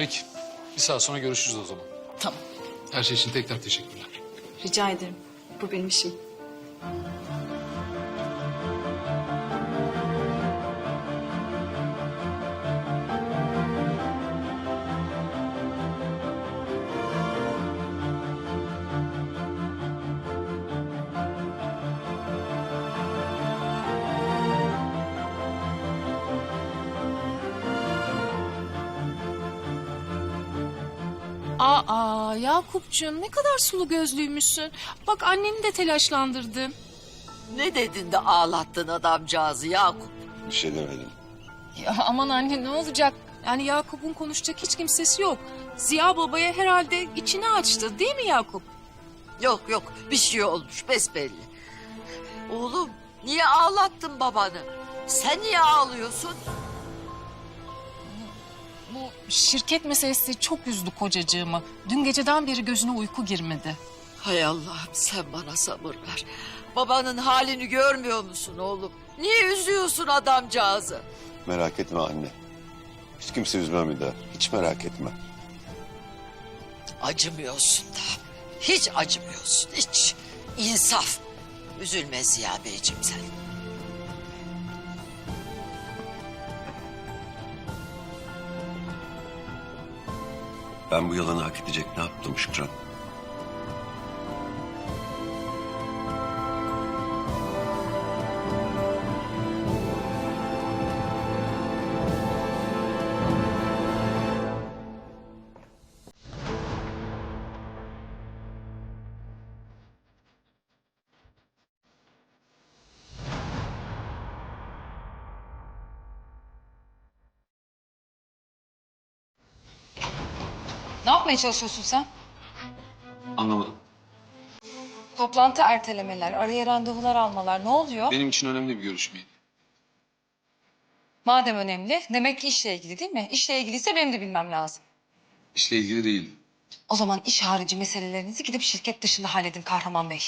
Peki. Bir saat sonra görüşürüz o zaman. Tamam. Her şey için tekrar teşekkürler. Rica ederim. Bu benim işim. Aa Yakupcuğum ne kadar sulu gözlüymüşsün. Bak anneni de telaşlandırdın. Ne dedin de ağlattın adamcağızı Yakup? Bir şey demedim. Ya aman anne ne olacak? Yani Yakup'un konuşacak hiç kimsesi yok. Ziya babaya herhalde içini açtı değil mi Yakup? Yok yok bir şey olmuş besbelli. Oğlum niye ağlattın babanı? Sen niye ağlıyorsun? Bu şirket meselesi çok üzdü kocacığımı. Dün geceden beri gözüne uyku girmedi. Hay Allah'ım sen bana sabır ver. Babanın halini görmüyor musun oğlum? Niye üzüyorsun adamcağızı? Merak etme anne. Hiç kimse üzmem bir daha. Hiç merak etme. Acımıyorsun da. Hiç acımıyorsun hiç. İnsaf. Üzülme Ziya Beyciğim sen. Ben bu yalanı hak edecek ne yaptım Şükran? Ne yapmaya çalışıyorsun sen? Anlamadım. Toplantı ertelemeler, araya randevular almalar ne oluyor? Benim için önemli bir görüşmeydi. Madem önemli, demek ki işle ilgili değil mi? İşle ilgiliyse benim de bilmem lazım. İşle ilgili değil. O zaman iş harici meselelerinizi gidip şirket dışında halledin Kahraman Bey.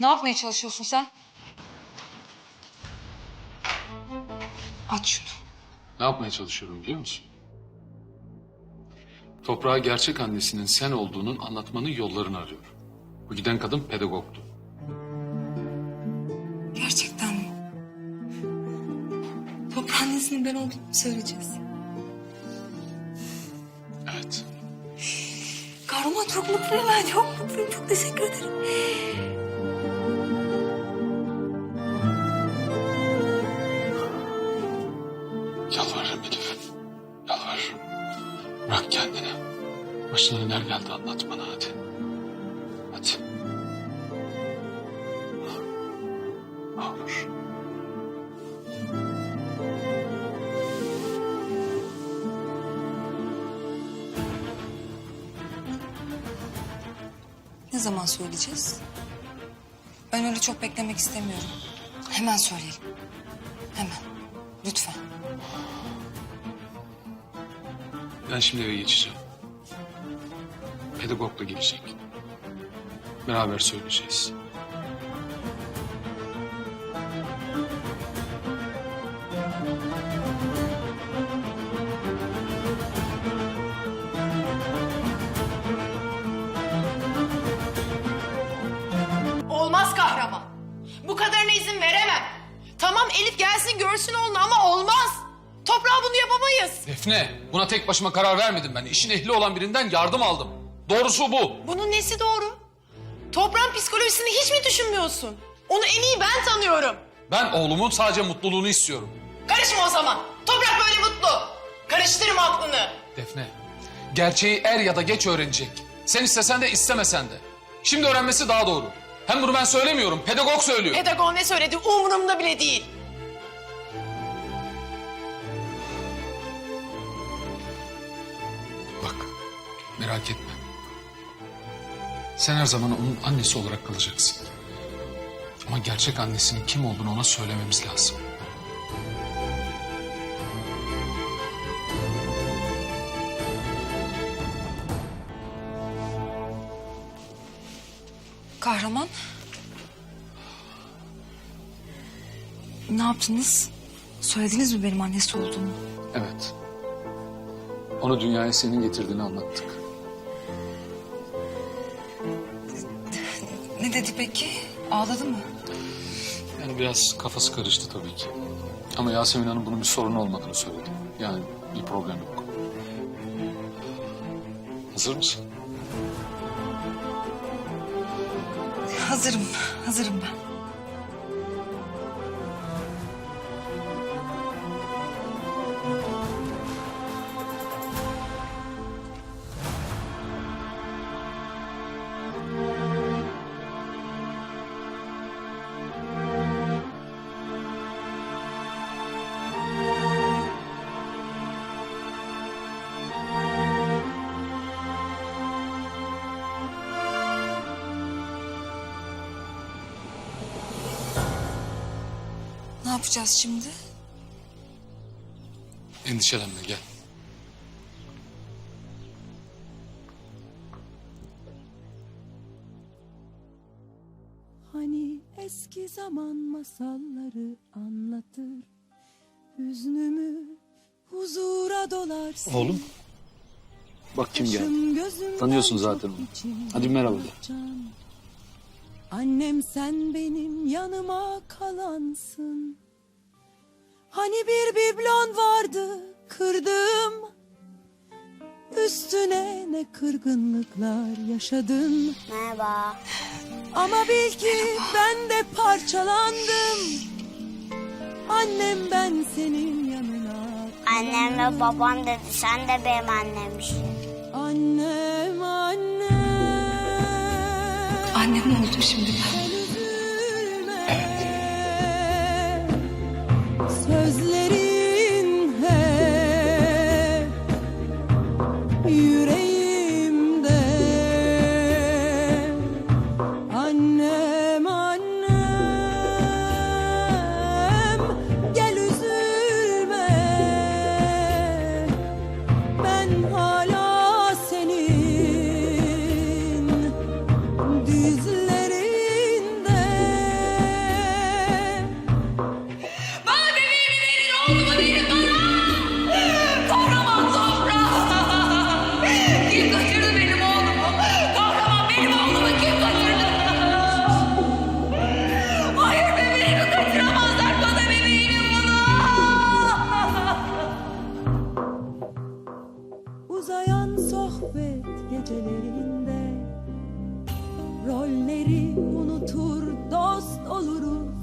Ne yapmaya çalışıyorsun sen? Aç şunu. Ne yapmaya çalışıyorum biliyor musun? Toprağa gerçek annesinin sen olduğunun anlatmanın yollarını arıyorum. Bu giden kadın pedagogtu. Gerçekten mi? Toprağın annesinin ben olduğumu söyleyeceğiz. Evet. Kahraman çok mutluyum ben çok mutluyum. Çok teşekkür ederim. Neler geldi anlat bana hadi. Hadi. Olur. Ne zaman söyleyeceğiz? Ben öyle çok beklemek istemiyorum. Hemen söyleyelim. Hemen. Lütfen. Ben şimdi eve geçeceğim. Pedagog da gelecek. Beraber söyleyeceğiz. Olmaz kahraman. Bu kadarına izin veremem. Tamam Elif gelsin görsün oğlunu ama olmaz. Toprağa bunu yapamayız. Defne, buna tek başıma karar vermedim ben. İşin ehli olan birinden yardım aldım. Doğrusu bu. Bunun nesi doğru? Toprağın psikolojisini hiç mi düşünmüyorsun? Onu en iyi ben tanıyorum. Ben oğlumun sadece mutluluğunu istiyorum. Karışma o zaman. Toprak böyle mutlu. Karıştırma aklını. Defne, gerçeği er ya da geç öğrenecek. Sen istesen de istemesen de. Şimdi öğrenmesi daha doğru. Hem bunu ben söylemiyorum, pedagog söylüyor. Pedagog ne söyledi umurumda bile değil. Bak, merak etme. Sen her zaman onun annesi olarak kalacaksın. Ama gerçek annesinin kim olduğunu ona söylememiz lazım. Kahraman. Ne yaptınız? Söylediniz mi benim annesi olduğumu? Evet. Onu dünyaya senin getirdiğini anlattık. Ne dedi peki? Ağladı mı? Yani biraz kafası karıştı tabii ki. Ama Yasemin Hanım bunun bir sorun olmadığını söyledi. Yani bir problem yok. Hazır mısın? Hazırım, hazırım ben. Yapacağız şimdi? Endişelenme gel. Hani eski zaman masalları anlatır Hüznümü huzura dolarsın Oğlum. Bak kim geldi. Tanıyorsun zaten onu. Hadi merhaba de. Annem sen benim yanıma kalansın Hani bir biblon vardı kırdım Üstüne ne kırgınlıklar yaşadın Merhaba. Ama bil ki ben de parçalandım Annem ben senin yanına Annem ve babam dedi sen de benim annemmişsin. Annem annem Annem ne oldu şimdi ben? Sözlerin Rolleri unutur dost oluruz.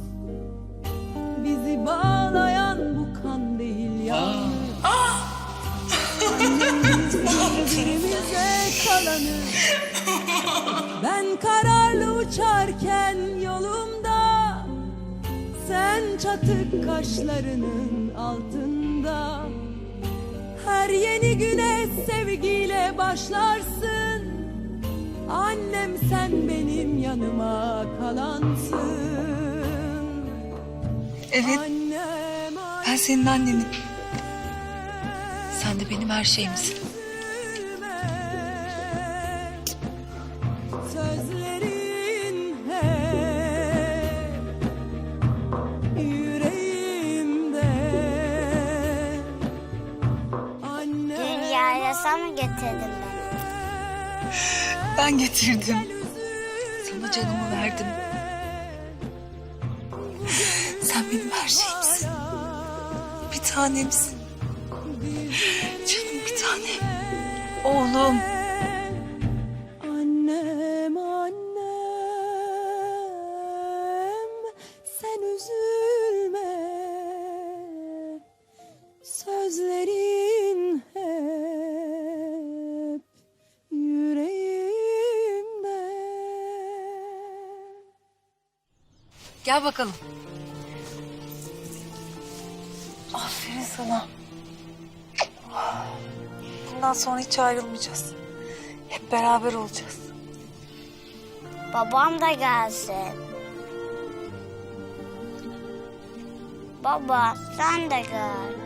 Bizi bağlayan bu kan değil yalnız Birbirimize kalanı Ben kararlı uçarken yolumda Sen çatık kaşlarının altında. Her yeni güne sevgiyle başlarsın Annem sen benim yanıma kalansın Evet, Annem ben senin annenim. Sen de benim her şeyimsin. Annem Dünyaya sen mi getirdin beni? Ben getirdim. Sana canımı verdim. Sen benim her şeyimsin. Bir tanemsin. Canım bir tanem. Oğlum. Gel bakalım. Aferin sana. Bundan sonra hiç ayrılmayacağız. Hep beraber olacağız. Babam da gelsin. Baba sen de gel.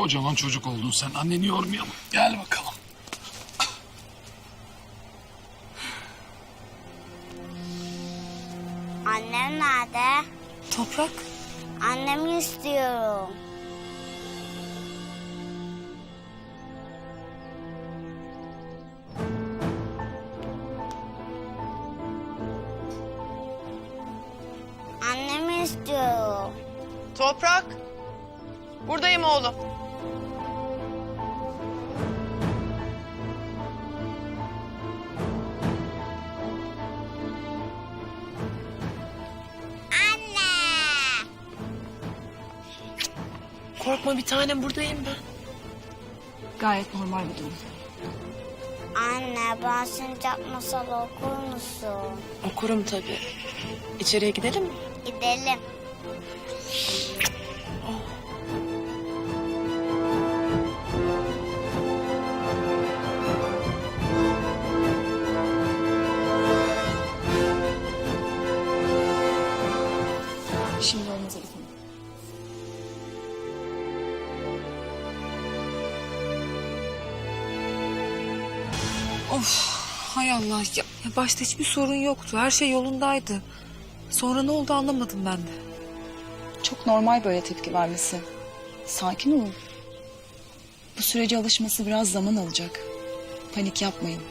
Kocaman çocuk oldun sen. Anneni yormayalım. Gel bakalım. Annem nerede? Toprak. Annemi istiyorum. Annemi istiyorum. Toprak. Buradayım oğlum. Korkma bir tanem buradayım ben. Gayet normal bir durum. Anne ben sincap masalı okur musun? Okurum tabii. İçeriye gidelim mi? Gidelim. Of hay Allah. Ya, ya başta hiçbir sorun yoktu. Her şey yolundaydı. Sonra ne oldu anlamadım ben de. Çok normal böyle tepki vermesi. Sakin olun. Bu sürece alışması biraz zaman alacak. Panik yapmayın.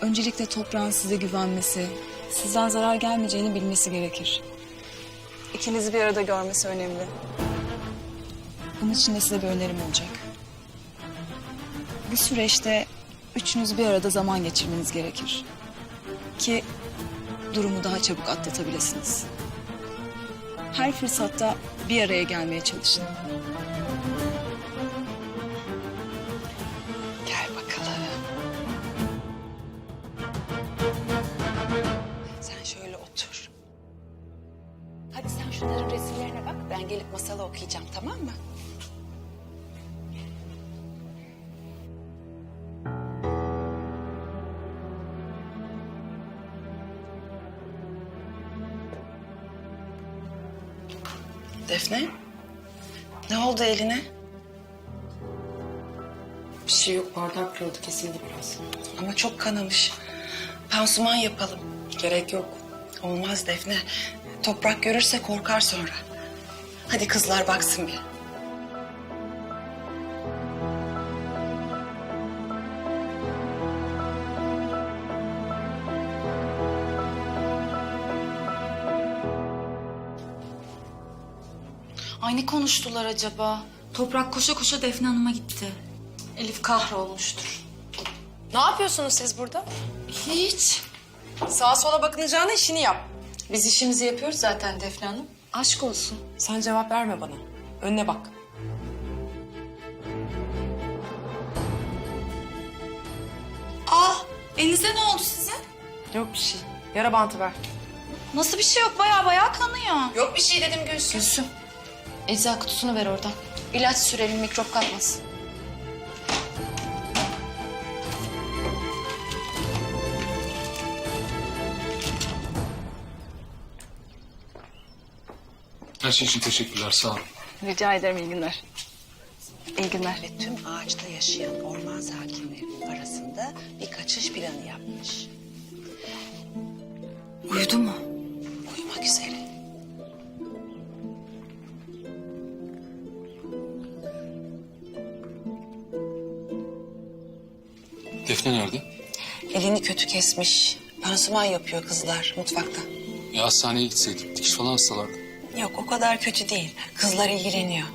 Öncelikle toprağın size güvenmesi, sizden zarar gelmeyeceğini bilmesi gerekir. İkinizi bir arada görmesi önemli. Bunun için de size bir önerim olacak. Bu süreçte üçünüz bir arada zaman geçirmeniz gerekir. Ki durumu daha çabuk atlatabilirsiniz. Her fırsatta bir araya gelmeye çalışın. Eline? Bir şey yok bardak kırıldı kesildi biraz. Ama çok kanamış. Pansuman yapalım. Gerek yok. Olmaz Defne. Toprak görürse korkar sonra. Hadi kızlar baksın bir. Ay ne konuştular acaba? Toprak koşa koşa Defne Hanım'a gitti. Elif kahrolmuştur. Ne yapıyorsunuz siz burada? Hiç. Sağa sola bakınacağına işini yap. Biz işimizi yapıyoruz zaten Defne Hanım. Aşk olsun. Sen cevap verme bana. Önüne bak. Ah elinize ne oldu sizin? Yok bir şey. Yara bantı ver. Nasıl bir şey yok baya baya kanıyor. Yok bir şey dedim Gülsün. Gülsüm. Ecza kutusunu ver oradan. İlaç sürelim mikrop kapmasın. Her şey için teşekkürler. Sağ olun. Rica ederim iyi günler. İyi günler. Ve tüm ağaçta yaşayan orman sakinlerinin arasında bir kaçış planı yapmış. Uyudu mu? Defne nerede? Elini kötü kesmiş. Pansuman yapıyor kızlar mutfakta. Ya hastaneye gitseydik. Dikiş falan hastalardı. Yok o kadar kötü değil. Kızlar ilgileniyor.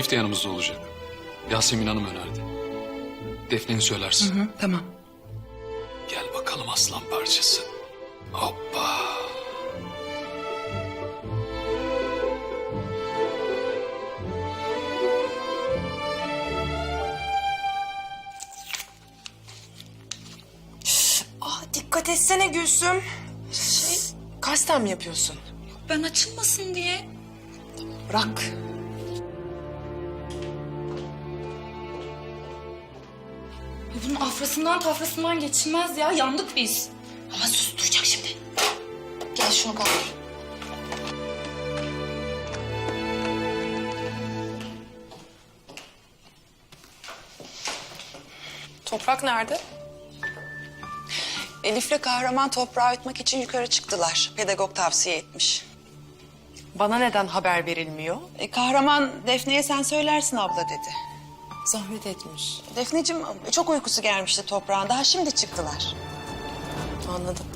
Elif de yanımızda olacak. Yasemin Hanım önerdi. Defne'ni söylersin. tamam. Gel bakalım aslan parçası. Hoppa. Ah dikkat etsene Gülsüm. Şey, kasten mi yapıyorsun? Ben açılmasın diye. Bırak. Afrasından tafrasından geçilmez ya. Yandık biz. Ama susturacak şimdi. Gel şunu kaldır. Toprak nerede? Elif'le kahraman toprağı ütmek için yukarı çıktılar. Pedagog tavsiye etmiş. Bana neden haber verilmiyor? E, kahraman Defne'ye sen söylersin abla dedi. Zahmet etmiş. Defneciğim çok uykusu gelmişti toprağın. Daha şimdi çıktılar. Anladım.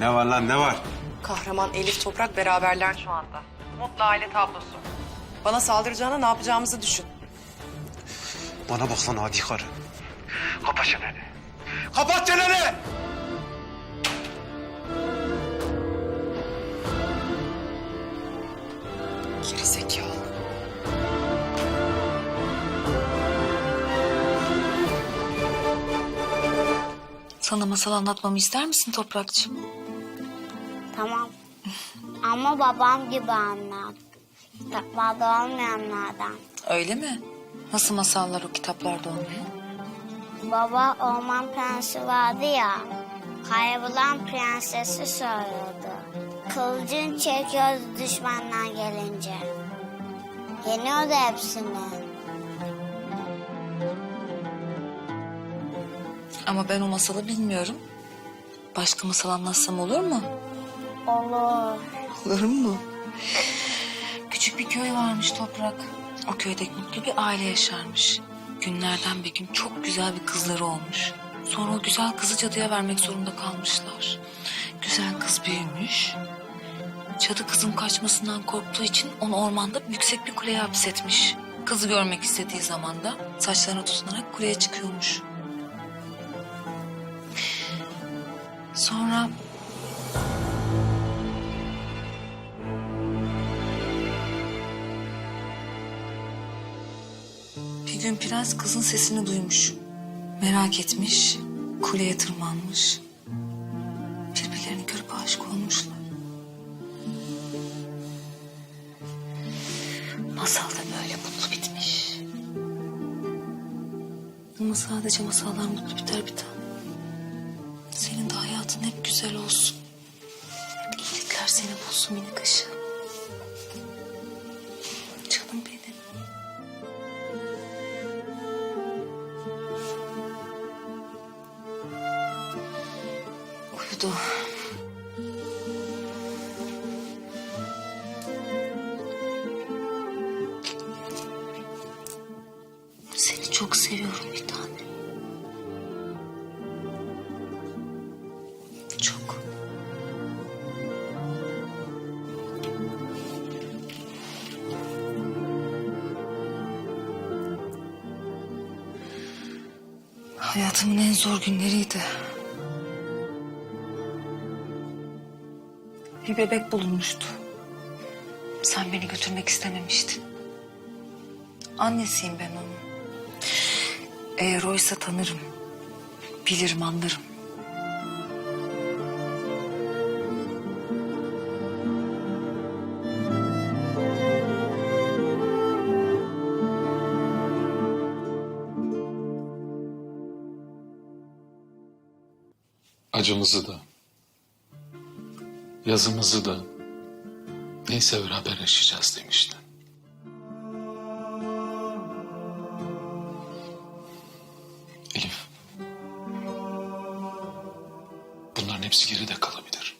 Ne var lan ne var? Kahraman Elif Toprak beraberler şu anda. Mutlu aile tablosu. Bana saldıracağına ne yapacağımızı düşün. Bana bak lan adi karı. Kapa çeneni. Kapat çeneni! Gerizekalı. Sana masal anlatmamı ister misin Toprakçığım? Tamam. Ama babam gibi anlat. Kitaplarda olmayanlardan. Öyle mi? Nasıl masallar o kitaplarda olmuyor? Baba orman prensi vardı ya. Kaybolan prensesi soruyordu. Kılıcın çekiyordu düşmanlar gelince. Yeniyordu hepsini. Ama ben o masalı bilmiyorum. Başka masal anlatsam olur mu? Olur. Olur mu? Küçük bir köy varmış Toprak. O köyde mutlu bir aile yaşarmış. Günlerden bir gün çok güzel bir kızları olmuş. Sonra o güzel kızı cadıya vermek zorunda kalmışlar. Güzel kız büyümüş. Cadı kızın kaçmasından korktuğu için onu ormanda yüksek bir kuleye hapsetmiş. Kızı görmek istediği zaman da saçlarına tutunarak kuleye çıkıyormuş. Sonra Gün prens kızın sesini duymuş. Merak etmiş, kuleye tırmanmış. Birbirlerini görüp aşık olmuşlar. Masal da böyle mutlu bitmiş. Ama sadece masallar mutlu Uyudu. Seni çok seviyorum bir tane. Çok. Hayatımın en zor günleriydi. Bir bebek bulunmuştu. Sen beni götürmek istememiştin. Annesiyim ben onun. Eğer oysa tanırım. Bilirim anlarım. Acımızı da, yazımızı da neyse beraber yaşayacağız demiştin. Elif. Bunların hepsi geride kalabilir.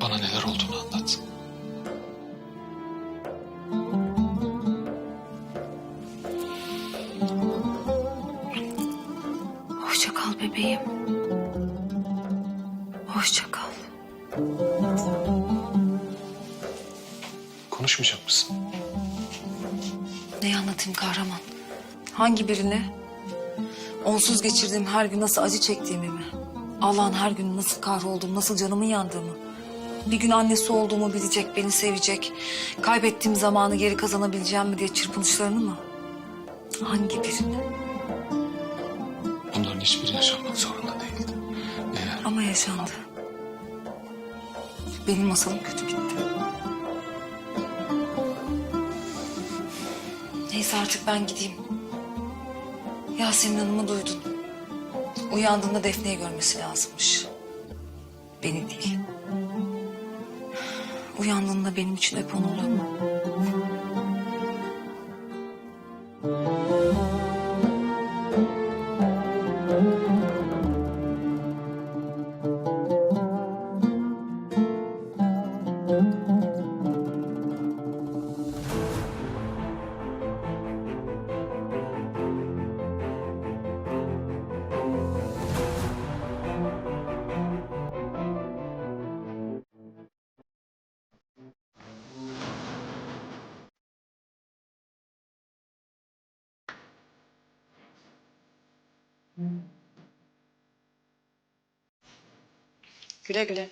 Bana neler olduğunu anlat. Hoşça kal bebeğim. Hoşça kal. Konuşmayacak mısın? Neyi anlatayım kahraman? Hangi birini? Onsuz geçirdiğim her gün nasıl acı çektiğimi mi? Allah'ın her gün nasıl kahrolduğumu, nasıl canımın yandığımı. Bir gün annesi olduğumu bilecek, beni sevecek. Kaybettiğim zamanı geri kazanabileceğim mi diye çırpınışlarını mı? Hangi birini? Bunların hiçbiri yaşanmak zorunda değildi. Eğer Ama yaşandı. Benim masalım kötü bitti. Neyse artık ben gideyim. Yasemin Hanım'ı duydun. Uyandığında Defne'yi görmesi lazımmış. Beni değil. Uyandığında benim için hep onu olur mu? Güle güle.